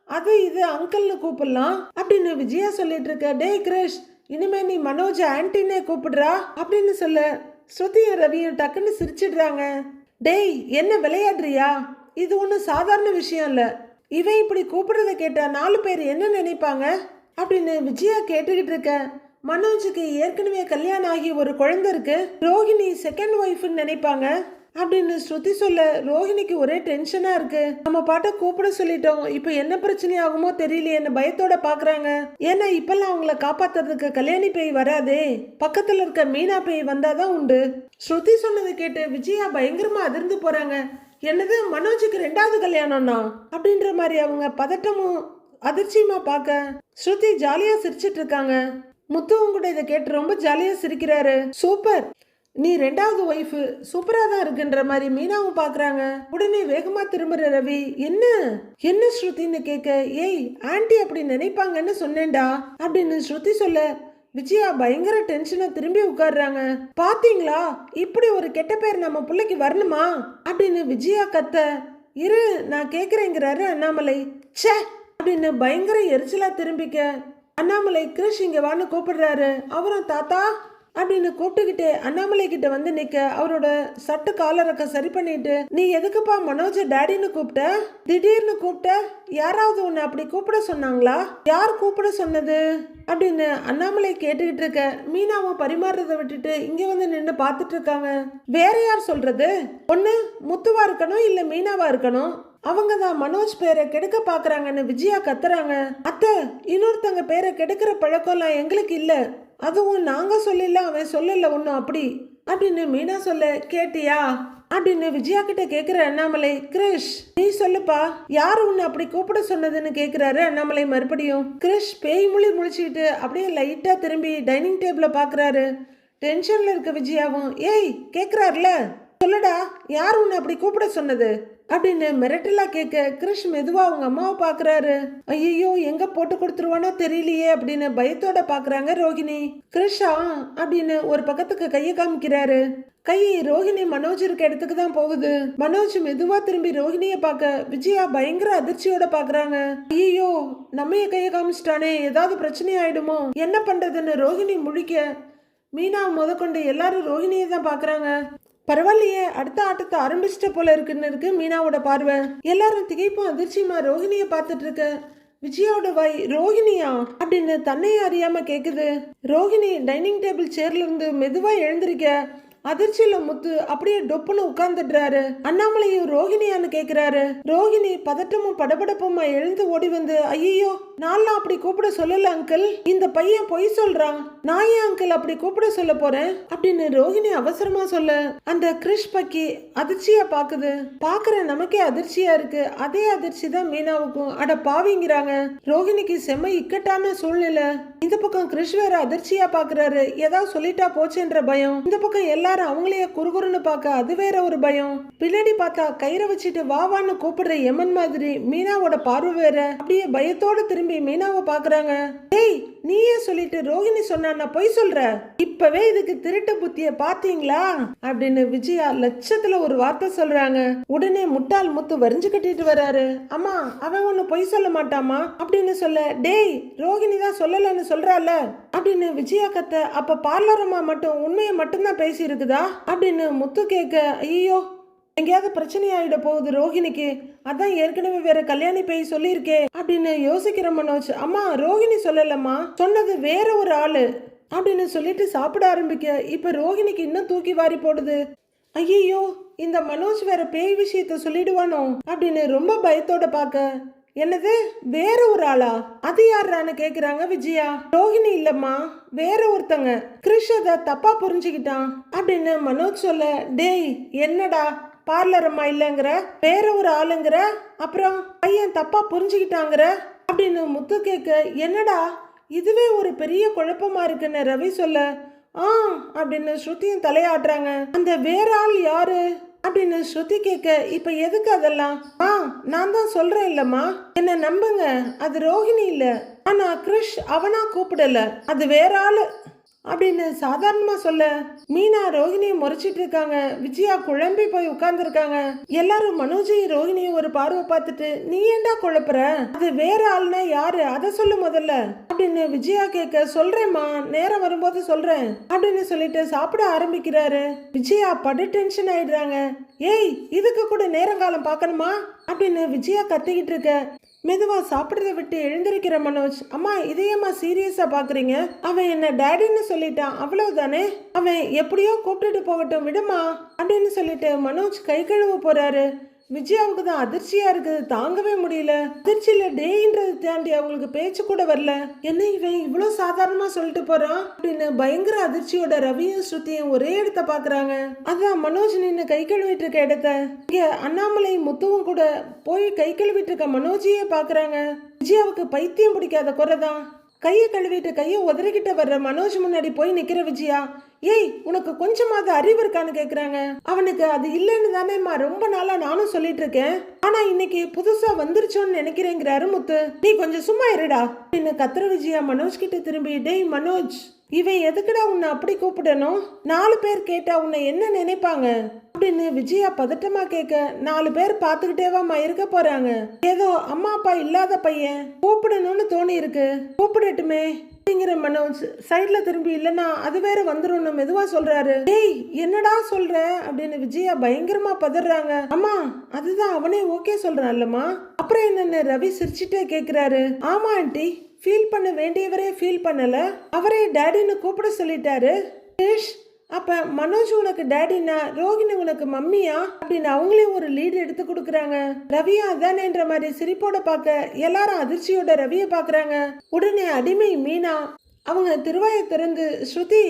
அது இது அங்கிள்னு கூப்பிடலாம். அப்படின்னு விஜயா சொல்லிட்டு இருக்க டேய் கிரேஷ் இனிமே நீ மனோஜ ஆன்டினே கூப்பிடுறா? அப்படின்னு சொல்ல ஸ்ருதியும் ரவியும் டக்குன்னு சிரிச்சிடுறாங்க. டேய் என்ன விளையாடுறியா? இது ஒன்றும் சாதாரண விஷயம் இல்லை. இவன் இப்படி கூப்பிடுறத கேட்டால் நாலு பேர் என்ன நினைப்பாங்க? அப்படின்னு விஜயா கேட்டுக்கிட்டு இருக்க மனோஜுக்கு ஏற்கனவே கல்யாணம் ஆகி ஒரு குழந்தை இருக்கு. ரோஹிணி செகண்ட் ஒய்ஃப்னு நினைப்பாங்க. அப்படின்னு ஸ்ருதி சொல்ல ரோஹிணிக்கு ஒரே டென்ஷனா இருக்கு. நம்ம பாட்ட கூப்பிட சொல்லிட்டோம். இப்போ என்ன பிரச்சனை ஆகுமோ தெரியலையேன்னு பயத்தோட பாக்குறாங்க. ஏன்னா இப்பெல்லாம் அவங்கள காப்பாத்துறதுக்கு கல்யாணி பேய் வராதே. பக்கத்துல இருக்க மீனா பேய் வந்தாதான் உண்டு. ஸ்ருதி சொன்னதை கேட்டு விஜயா பயங்கரமா அதிர்ந்து போறாங்க. என்னது மனோஜுக்கு ரெண்டாவது கல்யாணம்னா? அப்படின்ற மாதிரி அவங்க பதட்டமும் அதிர்ச்சியுமா பார்க்க ஸ்ருதி ஜாலியா சிரிச்சிட்டு இருக்காங்க. முத்துவும் கூட இதை கேட்டு ரொம்ப ஜாலியா சிரிக்கிறாரு. சூப்பர். நீ ரெண்டாவது ஒய்ஃபு சூப்பராக தான் இருக்குன்ற மாதிரி மீனாவும் பார்க்குறாங்க உடனே வேகமாக திரும்புகிற ரவி என்ன? என்ன ஸ்ருதின்னு கேட்க ஏய் ஆண்டி அப்படி நினைப்பாங்கன்னு சொன்னேன்டா. அப்படின்னு ஸ்ருதி சொல்ல விஜயா பயங்கர டென்ஷனாக திரும்பி உட்கார்றாங்க. பார்த்தீங்களா இப்படி ஒரு கெட்ட பேர் நம்ம பிள்ளைக்கு வரணுமா? அப்படின்னு விஜயா கத்த இரு நான் கேட்குறேங்கிறாரு அண்ணாமலை. ச்சே! அப்படின்னு பயங்கர எரிச்சலாக திரும்பிக்க அண்ணாமலை கிருஷ் இங்கே வான்னு கூப்பிடுறாரு. அவரும் தாத்தா அப்படின்னு கூப்பிட்டுக்கிட்டு அண்ணாமலை கிட்ட வந்து நிக்க அவரோட சட்டு காலரக்க சரி பண்ணிட்டு நீ எதுக்குப்பா மனோஜ டேடின்னு கூப்பிட்ட? திடீர்னு கூப்பிட்ட? யாராவது உன்னை அப்படி கூப்பிட சொன்னாங்களா? யார் கூப்பிட சொன்னது? அப்படின்னு அண்ணாமலை கேட்டுக்கிட்டு இருக்க மீனாவும் பரிமாறுறத விட்டுட்டு இங்க வந்து நின்று பார்த்துட்டு இருக்காங்க. வேற யார் சொல்றது? ஒண்ணு முத்துவா இருக்கணும் இல்ல மீனாவா இருக்கணும்? அவங்க தான் மனோஜ் பேரை கெடுக்க பாக்குறாங்கன்னு விஜயா கத்துறாங்க. அத்தை இன்னொருத்தங்க பேரை கெடுக்கிற பழக்கம்லாம் எங்களுக்கு இல்லை. அதுவும் நாங்கள் சொல்லல அவன் சொல்லல ஒன்றும் அப்படி. அப்படின்னு மீனா சொல்ல கேட்டியா? அப்படின்னு விஜயா கிட்ட கேட்குற அண்ணாமலை. கிரிஷ் நீ சொல்லுப்பா யார் உன்னை அப்படி கூப்பிட சொன்னதுன்னு கேட்குறாரு அண்ணாமலை மறுபடியும். கிரிஷ் பேய் மொழி முழிச்சுக்கிட்டு அப்படியே லைட்டாக திரும்பி டைனிங் டேபிளை பார்க்குறாரு டென்ஷனில் இருக்க விஜயாவும் ஏய் கேட்குறாருல சொல்லுடா யார் உன்னை அப்படி கூப்பிட சொன்னது? அப்படின்னு மிரட்டலா கேட்க கிருஷ் மெதுவா அவங்க அம்மாவை பாக்குறாரு. ஐயோ எங்க போட்டு கொடுத்துருவானோ தெரியலையே அப்படின்னு பயத்தோட பாக்குறாங்க ரோகிணி. கிருஷா அப்படின்னு ஒரு பக்கத்துக்கு கையை காமிக்கிறாரு. கை ரோஹிணி மனோஜ் இருக்க இடத்துக்கு தான் போகுது. மனோஜ் மெதுவா திரும்பி ரோஹிணிய பார்க்க விஜயா பயங்கர அதிர்ச்சியோட பாக்குறாங்க. ஐயோ நம்ம கையை காமிச்சிட்டானே? ஏதாவது பிரச்சனை ஆயிடுமோ? என்ன பண்றதுன்னு ரோஹிணி முழிக்க மீனா முதற்கொண்டு எல்லாரும் ரோஹிணியை தான் பாக்குறாங்க. பரவாயில்லையே அடுத்த ஆட்டத்தை ஆரம்பிச்சிட்ட போல இருக்குன்னு இருக்கு மீனாவோட பார்வை. எல்லாரும் திகைப்பும் அதிர்ச்சியுமா ரோஹிணிய பார்த்துட்டு இருக்க. விஜயாவோட வாய் ரோஹிணியா? அப்படின்னு தன்னையே அறியாம கேக்குது. ரோஹிணி டைனிங் டேபிள் சேர்ல இருந்து மெதுவா எழுந்திருக்க. அதிர்ச்சியில முத்து அப்படியே டொப்புன்னு உட்கார்ந்துடுறாரு. அண்ணாமலையும் ரோஹிணியான்னு கேக்குறாரு. ரோஹிணி பதட்டமும் படபடப்புமா எழுந்து ஓடி வந்து ஐயோ நான்லாம் அப்படி கூப்பிட சொல்லல அங்கிள். இந்த பையன் பொய் சொல்றான். நான் ஏன் அங்கிள் அப்படி கூப்பிட சொல்ல போறேன் அப்படின்னு ரோஹிணி அவசரமா சொல்ல அந்த கிறிஷ் பக்கி அதிர்ச்சியா பாக்குது. பாக்குற நமக்கே அதிர்ச்சியா இருக்கு. அதே அதிர்ச்சி தான் மீனாவுக்கும். அட பாவிங்கிறாங்க. ரோஹிணிக்கு செம்ம இக்கட்டான சூழ்நிலை. இந்த பக்கம் கிறிஷ் வேற அதிர்ச்சியா பாக்குறாரு. ஏதாவது சொல்லிட்டா போச்சுன்ற பயம். இந்த பக்கம் எல்லாரும் அவங்களையே குறுகுறுன்னு பார்க்க அது வேற ஒரு பயம். பின்னாடி பார்த்தா கயிறை வச்சுட்டு வா வான்னு கூப்பிடுற எமன் மாதிரி மீனாவோட பார்வை வேற. அப்படியே பயத்தோட திரும்பி மீனாவை பாக்குறாங்க. டேய் நீயே சொல்லிட்டு ரோகிணி சொன்னா நான் பொய் சொல்ற இப்பவே இதுக்கு திருட்டு புத்திய பாத்தீங்களா அப்படின்னு விஜயா லட்சத்துல ஒரு வார்த்தை சொல்றாங்க. உடனே முட்டாள் முத்து வரிஞ்சு கட்டிட்டு வராரு. அம்மா அவன் ஒண்ணு பொய் சொல்ல மாட்டாமா? அப்படின்னு சொல்ல டேய் ரோகிணி தான் சொல்லலன்னு சொல்றால அப்படின்னு விஜயா கத்த அப்ப பார்லரம்மா மட்டும் உண்மையை மட்டும்தான் பேசி இருக்குதா அப்படின்னு முத்து கேட்க ஐயோ எங்கேயாவது பிரச்சனை ஆகிட போகுது ரோஹிணிக்கு. அதான் ஏற்கனவே வேற கல்யாணி பேய் சொல்லியிருக்கே அப்படின்னு யோசிக்கிற மனோஜ் அம்மா ரோஹிணி சொல்லலம்மா. சொன்னது வேற ஒரு ஆளு. அப்படின்னு சொல்லிட்டு சாப்பிட ஆரம்பிக்க இப்ப ரோஹிணிக்கு இன்னும் தூக்கி வாரி போடுது. ஐயோ இந்த மனோஜ் வேற பேய் விஷயத்த சொல்லிடுவானோ? அப்படின்னு ரொம்ப பயத்தோட பார்க்க என்னது வேற ஒரு ஆளா? அது யாரான்னு கேக்குறாங்க விஜயா. ரோஹிணி இல்லம்மா வேற ஒருத்தங்க. கிருஷ் அத தப்பா புரிஞ்சுக்கிட்டான். அப்படின்னு மனோஜ் சொல்ல டேய் என்னடா? பார்லர் அம்மா இல்லைங்கிற வேற ஒரு ஆளுங்கிற அப்புறம் பையன் தப்பா புரிஞ்சுக்கிட்டாங்கிற அப்படின்னு முத்து கேட்க என்னடா இதுவே ஒரு பெரிய குழப்பமா இருக்குன்னு ரவி சொல்ல? ஆ அப்படின்னு ஸ்ருதியும் தலையாடுறாங்க அந்த வேற ஆள் யாரு? அப்படின்னு ஸ்ருதி கேட்க இப்ப எதுக்கு அதெல்லாம்? ஆ நான் தான் சொல்றேன் இல்லம்மா. என்ன நம்புங்க. அது ரோஹிணி இல்ல. ஆனா கிருஷ் அவனா கூப்பிடல. அது வேற ஆளு. அப்படின்னு சாதாரணமா சொல்ல மீனா ரோஹிணியை முறைச்சிட்டு இருக்காங்க. விஜயா குழம்பி போய் உட்கார்ந்துருக்காங்க. எல்லாரும் மனோஜையும் ரோஹிணியும் ஒரு பார்வை பார்த்துட்டு நீ ஏன்டா குழப்புற? அது வேற ஆள்னா யாரு? அதை சொல்லு முதல்ல. அப்படின்னு விஜயா கேட்க சொல்றேம்மா நேரம் வரும்போது சொல்றேன். அப்படின்னு சொல்லிட்டு சாப்பிட ஆரம்பிக்கிறாரு. விஜயா படு டென்ஷன் ஆயிடுறாங்க. ஏய் இதுக்கு கூட நேரங்காலம் பார்க்கணுமா? அப்படின்னு விஜயா கத்திக்கிட்டு இருக்க மெதுவா சாப்பிட்றத விட்டு எழுந்திருக்கிற மனோஜ் அம்மா இதையம்மா சீரியஸா பாக்குறீங்க? அவன் என்ன டேடின்னு சொல்லிட்டான் அவ்வளவுதானே? அவன் எப்படியோ கூப்பிட்டுட்டு போகட்டும் விடுமா? அப்படின்னு சொல்லிட்டு மனோஜ் கை கழுவ போறாரு. விஜயாவுக்கு தான் அதிர்ச்சியா இருக்குது. தாங்கவே முடியல. அதிர்ச்சியில டேன்றது தாண்டி அவங்களுக்கு பேச்சு கூட வரல. என்ன இவன் இவ்வளவு சாதாரணமா சொல்லிட்டு போறான்? அப்படின்னு பயங்கர அதிர்ச்சியோட ரவியும் ஸ்ருதியும் ஒரே இடத்த பாக்குறாங்க அதான் மனோஜ் நின்னு கை கழுவிட்டு இருக்க இடத்த. இங்க அண்ணாமலை முத்துவும் கூட போய் கை கழுவிட்டு இருக்க மனோஜையே பாக்குறாங்க விஜயாவுக்கு பைத்தியம் பிடிக்காத குறைதான் கையை கழுவிட்டு கையை உதறிக்கிட்ட வர்ற மனோஜ் முன்னாடி போய் நிக்கிற விஜயா? ஏய் உனக்கு கொஞ்சமாவது அறிவு இருக்கான்னு கேக்குறாங்க. அவனுக்கு அது இல்லைன்னு தானேம்மா ரொம்ப நாளா நானும் சொல்லிட்டு இருக்கேன். ஆனா இன்னைக்கு புதுசா வந்துருச்சோன்னு நினைக்கிறேங்கிறாரு முத்து. நீ கொஞ்சம் சும்மா இருடா. அப்படின்னு கத்திர விஜயா மனோஜ் கிட்ட திரும்பி டேய் மனோஜ் இவன் எதுக்குடா உன்னை அப்படி கூப்பிடணும்? நாலு பேர் கேட்டா உன்னை என்ன நினைப்பாங்க? அப்படின்னு விஜயா பதட்டமா கேட்க நாலு பேர் பார்த்துக்கிட்டேவாமா இருக்க போறாங்க. ஏதோ அம்மா அப்பா இல்லாத பையன் கூப்பிடணும்னு தோணி இருக்கு கூப்பிடட்டுமே. அப்படிங்கிற மனோஜ் சைடில் திரும்பி இல்லைன்னா அது வேற வந்துரும்னு மெதுவா சொல்றாரு? டேய் என்னடா சொல்கிற அப்படின்னு விஜயா பயங்கரமா பதறாங்க. அம்மா அதுதான் அவனே ஓகே சொல்றான் இல்லம்மா அப்புறம் என்னன்னு ரவி சிரிச்சுட்டே கேட்குறாரு ஆமா ஆண்டி. ஃபீல் பண்ண வேண்டியவரே ஃபீல் பண்ணல. அவரே டேடின்னு கூப்பிட சொல்லிட்டாரு. அப்ப மனோஜ் உனக்கு டேடினா ரோகிணி உனக்கு மம்மியா? அப்படின்னு அவங்களே ஒரு லீடு எடுத்து கொடுக்குறாங்க. ரவியா அதானேன்ற மாதிரி சிரிப்போட பார்க்க எல்லாரும் அதிர்ச்சியோட ரவியை பார்க்கறாங்க. உடனே அடிமை மீனா அவங்க திருவாயை திறந்து ஸ்ருதி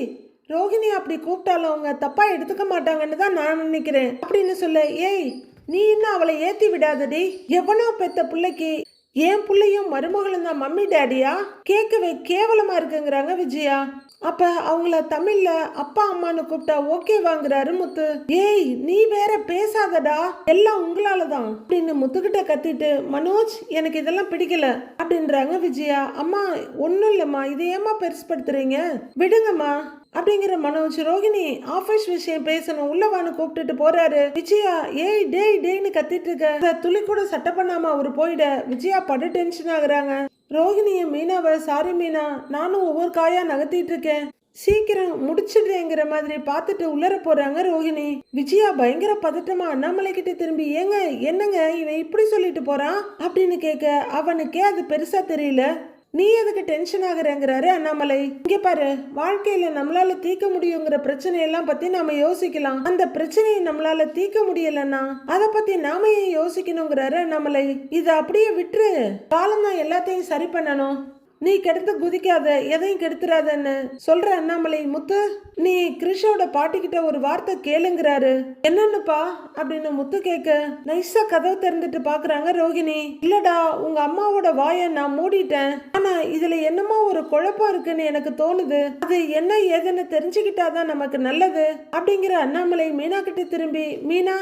ரோகிணி அப்படி கூப்பிட்டாலும் அவங்க தப்பாக எடுத்துக்க மாட்டாங்கன்னு தான் நான் நினைக்கிறேன். அப்படின்னு சொல்ல ஏய் நீ இன்னும் அவளை ஏத்தி விடாதடி. எவனோ பெத்த பிள்ளைக்கு என் பிள்ளையும் மருமகளும் தான் மம்மி டேடியா? கேட்கவே கேவலமா இருக்குங்கிறாங்க விஜயா. அப்ப அவங்கள தமிழ்ல அப்பா அம்மான்னு கூப்பிட்டா ஓகே வாங்குறாரு முத்து. ஏய் நீ வேற பேசாதடா. எல்லாம் உங்களால தான் அப்படின்னு முத்துக்கிட்ட கத்திட்டு மனோஜ் எனக்கு இதெல்லாம் பிடிக்கல. அப்படின்றாங்க விஜயா. அம்மா ஒன்றும் இல்லைம்மா. இதை ஏம்மா பெருசுப்படுத்துறீங்க? விடுங்கம்மா. அப்படிங்கிற மனோஜ் ரோகிணி ஆபீஸ் விஷயம் பேசணும். உள்ளவான்னு கூப்பிட்டுட்டு போறாரு. விஜயா ஏய் டேய் டேய்னு கத்திட்டு இருக்க. துளி கூட சட்டை பண்ணாம அவரு போயிட. விஜயா படு டென்ஷன் ஆகுறாங்க. ரோஹிணிய மீனாவை சாரி மீனா நானும் ஒவ்வொரு காயா நகர்த்திட்டு இருக்கேன். சீக்கிரம் முடிச்சிடுறேங்கிற மாதிரி பார்த்துட்டு உள்ளர போறாங்க ரோகிணி. விஜயா பயங்கர பதட்டமா அண்ணாமலை கிட்ட திரும்பி ஏங்க என்னங்க இவன் இப்படி சொல்லிட்டு போறான்? அப்படின்னு கேட்க அவனுக்கே அது பெருசா தெரியல. நீ எதுக்கு டென்ஷன் ஆகுறேங்கிறாரு அண்ணாமலை. இங்க பாரு வாழ்க்கையில நம்மளால தீர்க்க முடியுங்கிற பிரச்சனையெல்லாம் பத்தி நாம யோசிக்கலாம். அந்த பிரச்சனையை நம்மளால தீர்க்க முடியலன்னா அத பத்தி நாம ஏன் யோசிக்கணுங்கிறாரு அண்ணாமலை. இதை அப்படியே விட்டுரு. காலம் தான் எல்லாத்தையும் சரி பண்ணணும். நீ கெடுத்து குதிக்காத எதையும் கெடுத்துறாதன்னு சொல்ற அண்ணாமலை முத்து? நீ கிருஷோட பாட்டிக்கிட்ட ஒரு வார்த்தை கேளுங்கிறாரு. என்னன்னுப்பா அப்படின்னு முத்து கேட்க நைஸா கதவு திறந்துட்டு பாக்குறாங்க ரோகிணி. இல்லடா உங்க அம்மாவோட வாயை நான் மூடிட்டேன். ஆனா இதுல என்னமோ ஒரு குழப்பம் இருக்குன்னு எனக்கு தோணுது. அது என்ன ஏதுன்னு தெரிஞ்சுக்கிட்டாதான் நமக்கு நல்லது. அப்படிங்கிற அண்ணாமலை மீனா கிட்ட திரும்பி மீனா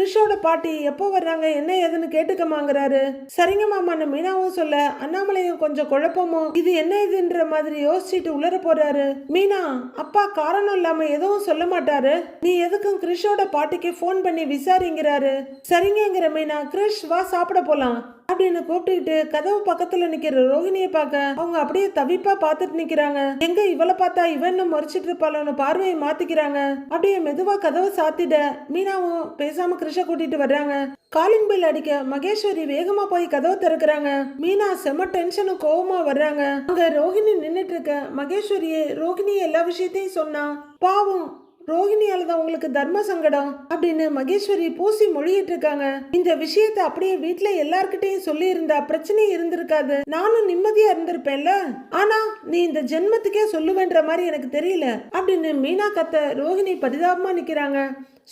ரிஷோட பாட்டி எப்போ வர்றாங்க என்ன ஏதுன்னு கேட்டுக்கமாங்கிறாரு சரிங்க மாமான்னு மீனாவும் சொல்ல அண்ணாமலையும் கொஞ்சம் குழப்பமும். இது என்ன இதுன்ற மாதிரி யோசிச்சுட்டு உளர போறாரு. மீனா அப்பா காரணம் இல்லாம எதுவும் சொல்ல மாட்டாரு. நீ எதுக்கும் கிறிஷோட பாட்டிக்கு ஃபோன் பண்ணி விசாரிங்கிறாரு. சரிங்கங்கிற மீனா கிறிஷ் வா சாப்பிட போலாம். அப்படின்னு கூப்பிட்டுக்கிட்டு கதவு பக்கத்துல நிக்கிற ரோகிணியை பார்க்க அவங்க அப்படியே தவிப்பா பார்த்துட்டு நிக்கிறாங்க. எங்க இவளை பார்த்தா இவன் மறிச்சிட்டு இருப்பாளோன்னு பார்வையை மாத்திக்கிறாங்க. அப்படியே மெதுவா கதவை சாத்திட மீனாவும் பேசாம கிருஷ கூட்டிட்டு வர்றாங்க. காலிங் பெல் அடிக்க மகேஸ்வரி வேகமா போய் கதவை திறக்கிறாங்க. மீனா செம டென்ஷனும் கோவமா வர்றாங்க. அங்க ரோகிணி நின்னுட்டு இருக்க மகேஸ்வரியே ரோஹிணி எல்லா விஷயத்தையும் சொன்னா. பாவம் ரோஹிணியால தான் உங்களுக்கு தர்ம சங்கடம் அப்படின்னு மகேஸ்வரி பூசி மொழியிட்டு இருக்காங்க இந்த விஷயத்த அப்படியே வீட்ல எல்லார்கிட்டயும் சொல்லி இருந்தா பிரச்சனை இருந்திருக்காது. நானும் நிம்மதியா இருந்திருப்பேன்ல. ஆனா நீ இந்த ஜென்மத்துக்கே சொல்லுவேன்ற மாதிரி எனக்கு தெரியல அப்படின்னு மீனா கத்த ரோஹிணி பரிதாபமா நிக்கிறாங்க.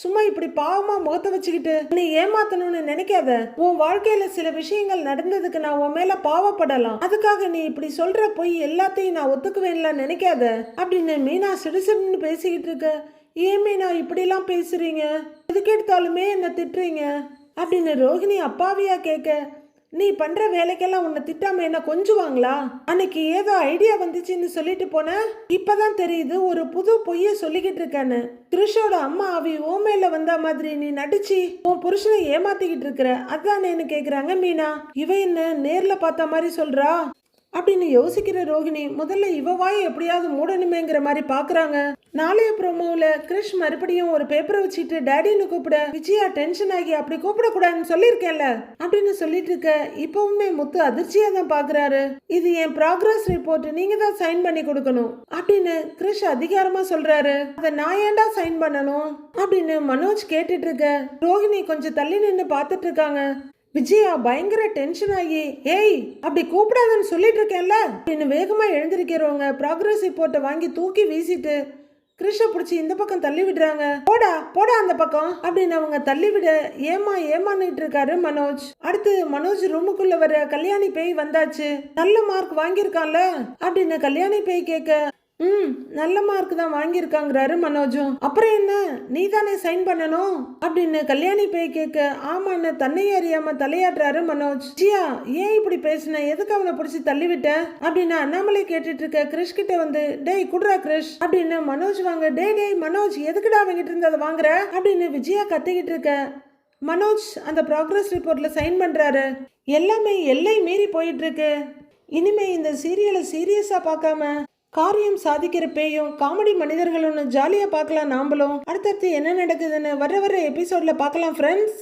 சும்மா இப்படி பாவமா முகத்தை வச்சுக்கிட்டு நீ ஏமாத்தணும்னு நினைக்காத. உன் வாழ்க்கையில சில விஷயங்கள் நடந்ததுக்கு நான் உன் மேல பாவப்படலாம். அதுக்காக நீ இப்படி சொல்ற பொய் எல்லாத்தையும் நான் ஒத்துக்குவேன்ல நினைக்காத அப்படின்னு மீனா சிடுசிடுன்னு பேசிக்கிட்டு இருக்க. ஏன் மீனா இப்படிலாம் பேசுறீங்க? எதுக்கு எடுத்தாலுமே என்ன திட்டுறீங்க? அப்படின்னு ரோஹிணி அப்பாவியா கேட்க நீ பண்ற வேலைக்கெல்லாம் உன்னை திட்டாம என்ன கொஞ்சுவாங்களா? அன்னைக்கு ஏதோ ஐடியா வந்துச்சுன்னு சொல்லிட்டு போன? இப்பதான் தெரியுது ஒரு புது பொய்ய சொல்லிக்கிட்டு இருக்கேன்னு. கிருஷோட அம்மா அவி ஓமேல வந்த மாதிரி நீ நடிச்சு உன் புருஷனை ஏமாத்திக்கிட்டு இருக்கிற. அதானேன்னு கேக்குறாங்க மீனா. இவ என்ன நேர்ல பார்த்த மாதிரி சொல்றா? அப்படின்னு யோசிக்கிற ரோகிணி முதல்ல இவ வாய் எப்படியாவது மூடணுமேங்கிற மாதிரி பாக்குறாங்க. நாளைய ப்ரோமோவில் கிருஷ் மறுபடியும் ஒரு பேப்பரை வச்சுட்டு டேடின்னு கூப்பிட விஜயா டென்ஷன் ஆகி அப்படி கூப்பிடக்கூடாதுன்னு சொல்லியிருக்கேன்ல அப்படின்னு சொல்லிட்டு இருக்க இப்பவுமே முத்து அதிர்ச்சியா தான் பாக்குறாரு. இது என் ப்ராக்ரஸ் ரிப்போர்ட் நீங்க தான் சைன் பண்ணி கொடுக்கணும் அப்படின்னு கிருஷ் அதிகாரமா சொல்றாரு. அதை நான் ஏன்டா சைன் பண்ணணும்? அப்படின்னு மனோஜ் கேட்டுட்டு இருக்க. ரோஹிணி கொஞ்சம் தள்ளி நின்று பார்த்துட்டு இருக்காங்க. விஜயா பயங்கர டென்ஷன் ஆகி ஏய் அப்படி கூப்பிடாதன்னு சொல்லிட்டு இருக்கேன்ல? அப்படின்னு வேகமா எழுந்திருக்கிறவங்க ப்ராக்ரஸ் ரிப்போர்ட்டை வாங்கி தூக்கி வீசிட்டு கிருஷ பிடிச்சி இந்த பக்கம் தள்ளி விடுறாங்க. போடா போடா அந்த பக்கம். அப்படின்னு அவங்க தள்ளி விட ஏமா ஏமான்னுட்டு இருக்காரு மனோஜ். அடுத்து மனோஜ் ரூமுக்குள்ள வர கல்யாணி பேய் வந்தாச்சு. நல்ல மார்க் வாங்கியிருக்கான்ல? அப்படின்னு கல்யாணி பேய் கேட்க ம் நல்ல மார்க் தான் வாங்கியிருக்காங்கிறாரு மனோஜும் அப்புறம் என்ன? நீ தானே சைன் பண்ணணும்? அப்படின்னு கல்யாணி பேய் கேட்க ஆமான்னு தன்னை அறியாம தலையாடுறாரு மனோஜ். ஜியா ஏன் இப்படி பேசின? எதுக்கு அவனை பிடிச்சி தள்ளிவிட்ட? அப்படின்னு அண்ணாமலை கேட்டுட்டு இருக்க கிரிஷ் கிட்ட வந்து டேய் குடுறா கிரிஷ். அப்படின்னு மனோஜ் வாங்க டே டேய் மனோஜ் எதுக்குடா அவங்கிட்ட இருந்து அதை வாங்குற? அப்படின்னு விஜயா கத்திக்கிட்டு இருக்க மனோஜ் அந்த ப்ராக்ரஸ் ரிப்போர்ட்ல சைன் பண்றாரு. எல்லாமே எல்லை மீறி போயிட்டு இருக்கு இனிமே இந்த சீரியலை சீரியஸா பார்க்காம காரியம் சாதிக்கிற பேயும் காமெடி மனிதர்களும் ஜாலியாக பார்க்கலாம் நாம்பளும். அடுத்தடுத்து என்ன நடக்குதுன்னு வர வர எபிசோடில் பார்க்கலாம் ஃப்ரெண்ட்ஸ்